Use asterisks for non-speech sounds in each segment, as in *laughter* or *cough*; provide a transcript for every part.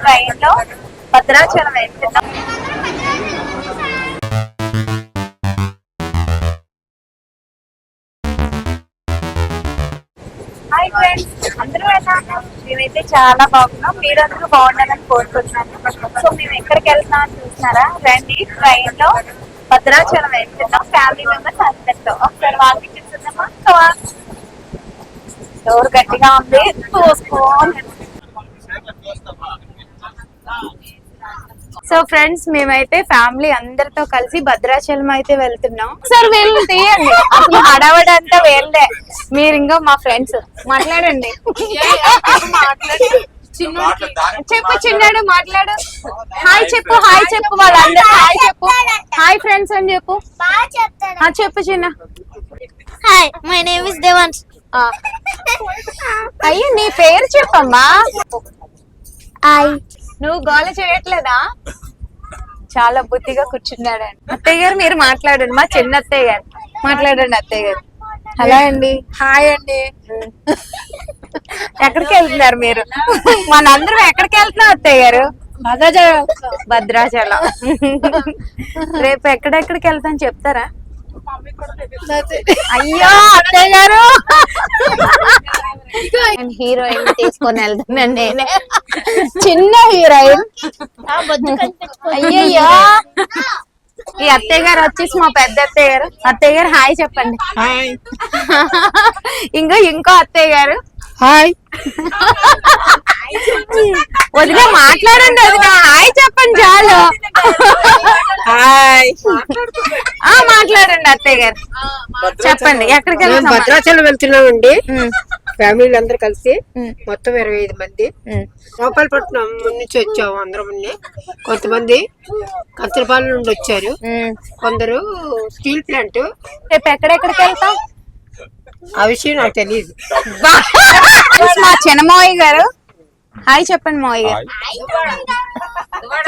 ట్రైన్లో భద్రాచలం వెళ్తున్నాం. Hi friends అందరూ ఎలా ఉన్నారు? మేమైతే చాలా బాగున్నాం. మీరందరూ బాగుండాలని కోరుకుంటున్నాను. సో మేము ఎక్కడికి వెళ్తున్నాం అని చూస్తున్నారా? రండి ట్రైన్లో భద్రాచలం వెళ్తున్నాం. ఫ్యామిలీ మెంబర్స్ అందరితో. ఒకసారి వాళ్ళకి చూస్తున్నామా? కవా డోర్ గట్టిగా ఉంది. చూసుకోవాలి సో ఫ్రెండ్స్ మేమైతే ఫ్యామిలీ అందరితో కలిసి భద్రాచలం అయితే వెళ్తున్నాం. సార్ వీళ్ళు తీయండి. అసలు హడావడి అంతా వీళ్ళే మీరు ఇంకా మా ఫ్రెండ్స్. మాట్లాడండి. చెప్పు చిన్నాడు మాట్లాడు. హాయ్ చెప్పు హాయ్ చెప్పు వాళ్ళందరూ. హాయ్ చెప్పు. హాయ్ ఫ్రెండ్స్ అని చెప్పు. ఆ, చెప్పు చిన్న. Hi my name is Devansh ఆ. అయ్యో నీ పేరు చెప్పమ్మా. హాయ్ నువ్వు గోల చేయట్లేదా? చాలా బుద్ధిగా కూర్చున్నాడు అత్తయ్య గారు మీరు మాట్లాడండి. మా చిన్న అత్తయ్య గారు. మాట్లాడండి అత్తయ్య గారు. హలో అండి. హాయ్ అండి. ఎక్కడికి వెళ్తున్నారు మీరు? మనందరం ఎక్కడికి వెళ్తున్నాం అత్తయ్య గారు? భద్రాచలం. భద్రాచలం. రేపు ఎక్కడెక్కడికి వెళ్తాం చెప్తారా? అయ్యో అత్తయ్య గారు. హీరోయిన్ తీసుకొని వెళ్తున్నాను నేనే. చిన్న హీరోయిన్. అయ్యయ్యో. ఈ అత్తయ్య గారు వచ్చేసి మా పెద్ద అత్తయ్య గారు. అత్తయ్య గారు హాయ్ చెప్పండి. హాయ్. ఇంకో ఇంకో అత్తయ్య గారు. హాయ్. వదిన మాట్లాడండి వదిన హాయ్ చెప్పండి చాలు. హాయ్. ఆ మాట్లాడండి అత్తయ్య గారు. చెప్పండి ఎక్కడికి భద్రాచలం వెళ్తున్నామండి. ఉమ్, ఫ్యామిలీలు అందరూ కలిసి మొత్తం ఇరవై ఐదు మంది. గోపాలపట్నం నుంచి వచ్చాము అందరం కొంతమంది కత్తెరపాలెం నుండి వచ్చారు. కొందరు స్టీల్ ప్లాంట్. రేపు ఎక్కడెక్కడికి వెళ్తాం? ఆ విషయం నాకు తెలియదు *laughs* మా చిన్న మోయ్ గారు. హాయ్ చెప్పండి మోయ్ గారు.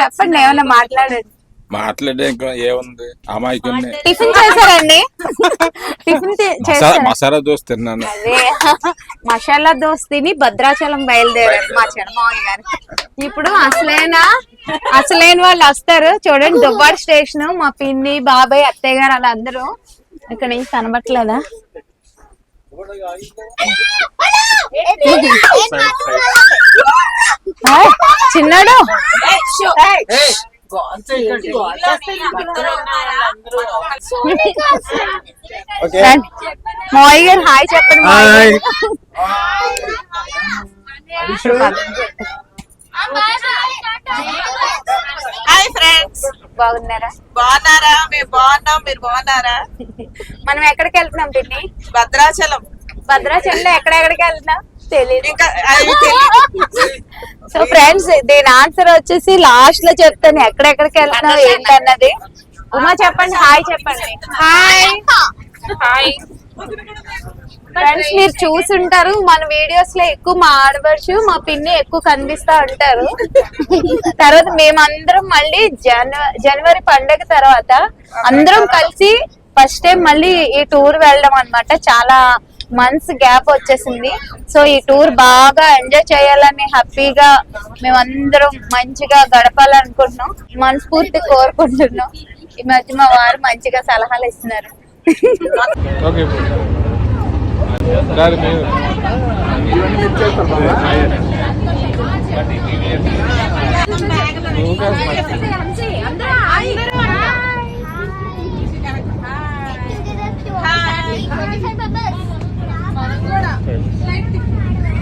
చెప్పండి ఏమన్నా మాట్లాడండి. మాట్లాడే ఇంకా ఏముంది టిఫిన్ చేశారండి? టిఫిన్ మసాలా చేశారా. మసాలా దోశ తిన్నాను. అదే. మసాలా దోశ తిని భద్రాచలం బయలుదేరారు మా చిన్నమావయ్య గారు. ఇప్పుడు అసలైన? అసలైన వాళ్ళు వస్తారు. చూడండి దువ్వాడ స్టేషన్ మా పిన్ని బాబాయ్ అత్తయ్య గారు అలా అందరూ ఇక్కడ నుంచి కనబట్లేదా ఆ, చిన్నాడు. మోయ్ గారు హాయ్ చెప్పండి. హాయ్ ఫ్రెండ్స్ బాగున్నారా? బాగున్నారా? మేము బాగున్నాం. మీరు బాగున్నారా? మనం ఎక్కడికి వెళ్తున్నాం పిన్ని భద్రాచలం. భద్రాచలంలో ఎక్కడెక్కడికి వెళ్తున్నాం? తెలియదు. సో ఫ్రెండ్స్ దీని ఆన్సర్ వచ్చేసి లాస్ట్లో చెప్తాను. ఎక్కడెక్కడికి వెళ్తున్నాం ఏంటన్నది? ఉమా చెప్పండి. హాయ్ చెప్పండి. హాయ్ హాయ్ ఫ్రెండ్స్ మీరు చూసుంటారు. మన వీడియోస్లో ఎక్కువ మా ఆడపడుచు మా పిన్ని ఎక్కువ కనిపిస్తా ఉంటారు. తర్వాత మేమందరం మళ్ళీ జనవరి జనవరి పండగ తర్వాత అందరం కలిసి ఫస్ట్ టైం మళ్ళీ ఈ టూర్ వెళ్ళడం అన్నమాట. చాలా మంత్స్ గ్యాప్ వచ్చేసింది. సో ఈ టూర్ బాగా ఎంజాయ్ చేయాలని హ్యాపీగా మేమందరం మంచిగా గడపాలనుకుంటున్నాం. మనస్ఫూర్తి కోరుకుంటున్నాం. ఈ మధ్య మా వారు మంచిగా సలహాలు ఇస్తున్నారు. ఓకే దాని మీద.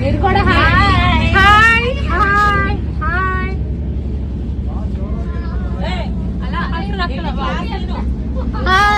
మీరు కూడా హాయ్ హాయ్ హాయ్ హాయ్ అలా Bunny hi.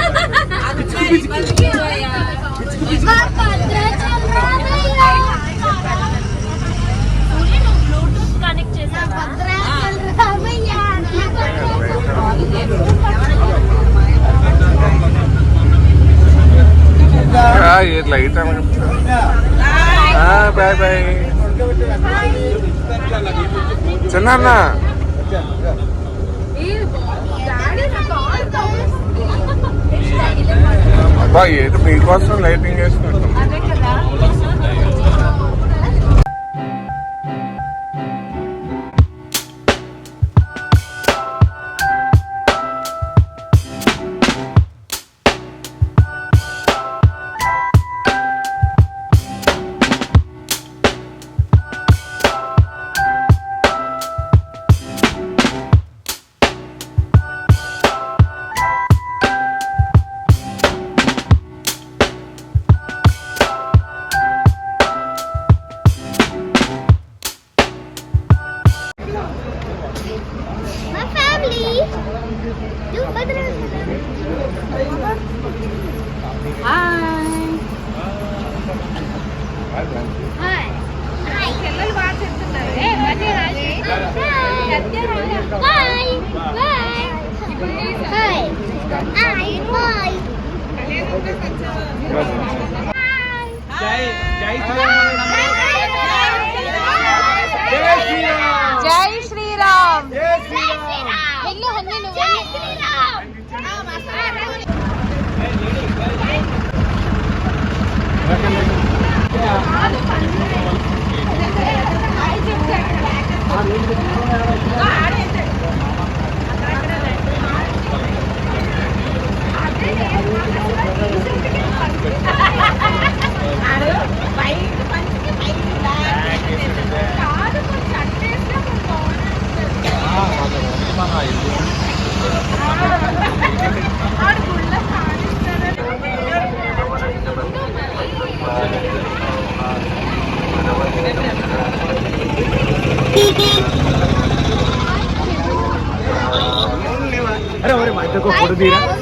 Light bye bye. చిన్న అబ్బా ఏదో మీకోసం లైటింగ్ వేసినట్టు 嗨，嗨，嗨，嗨 को फ़ोटो दे रहा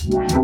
అసలు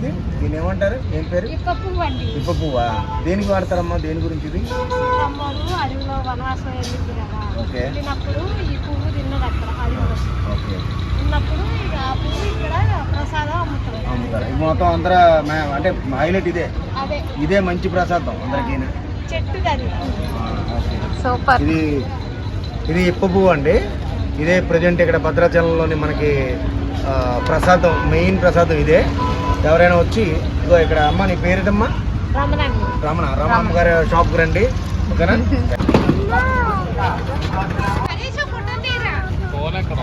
ఇది దీని ఏమంటారు? ఏం పేరు? ఇప్ప పువ్వు దేనికి వాడతారమ్మా? దేని గురించి ఇది? ఓకే. ఓకే. మొత్తం అందరూ అంటే హైలైట్ ఇదే. అదే. ఇదే మంచి ప్రసాదం అందరికీ. చెట్టు అది. సూపర్. ఇది ఇది ఇప్ప పువ్వు అండి. ఇదే ప్రజెంట్ ఇక్కడ భద్రాచలంలోని మనకి ఆ, ప్రసాదం మెయిన్ ప్రసాదం ఇదే. ఎవరైనా వచ్చి ఇగో ఇక్కడ అమ్మ నీ పేరేటమ్మా రమణ రమణ గారి షాప్కి రండి ఓకేనా ఇక్కడ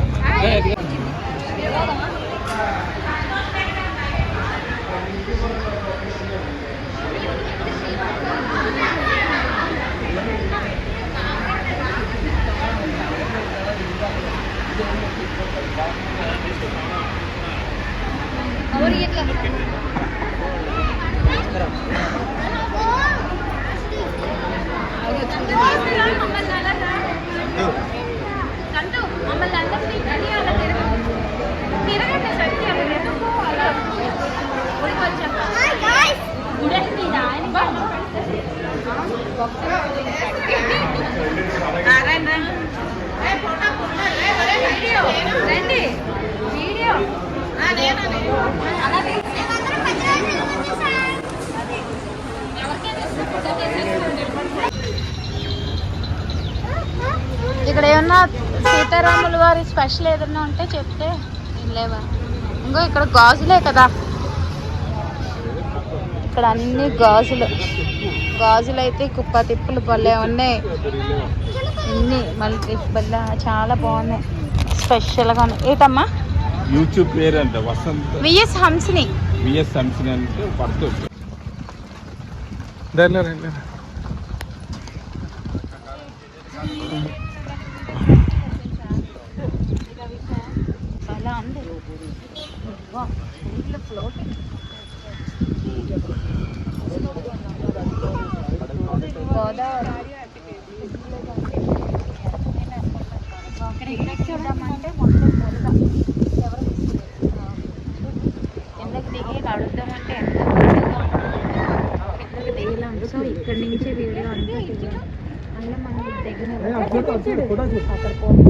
ఏమన్నా సీతారాముల వారి స్పెషల్ ఏదన్నా ఉంటే చెప్తే లేవా? ఇంకో ఇక్కడ గాజులే కదా. ఇక్కడ అన్ని గాజులు. గాజులు అయితే కుప్ప తిప్పులు భలే ఉన్నాయి. ఇన్ని మళ్ళీ భలే చాలా బాగున్నాయి. స్పెషల్గా ఉన్నాయి. ఏటమ్మా? యూట్యూబ్ పేరు అంట వసంత్. విఎస్ హంసిని. విఎస్ సంసిన అంటే చూద్దామంటే మొత్తం బురద. ఎవరు కిందకి దిగి నడుద్దామంటే ఎంత బురదగా ఉంటుందో. కిందకి దిగలేం సో ఇక్కడి నుంచే వీడియో అంతా తీయాలి అలా మనం దగ్గర అక్కడ పోతుంది.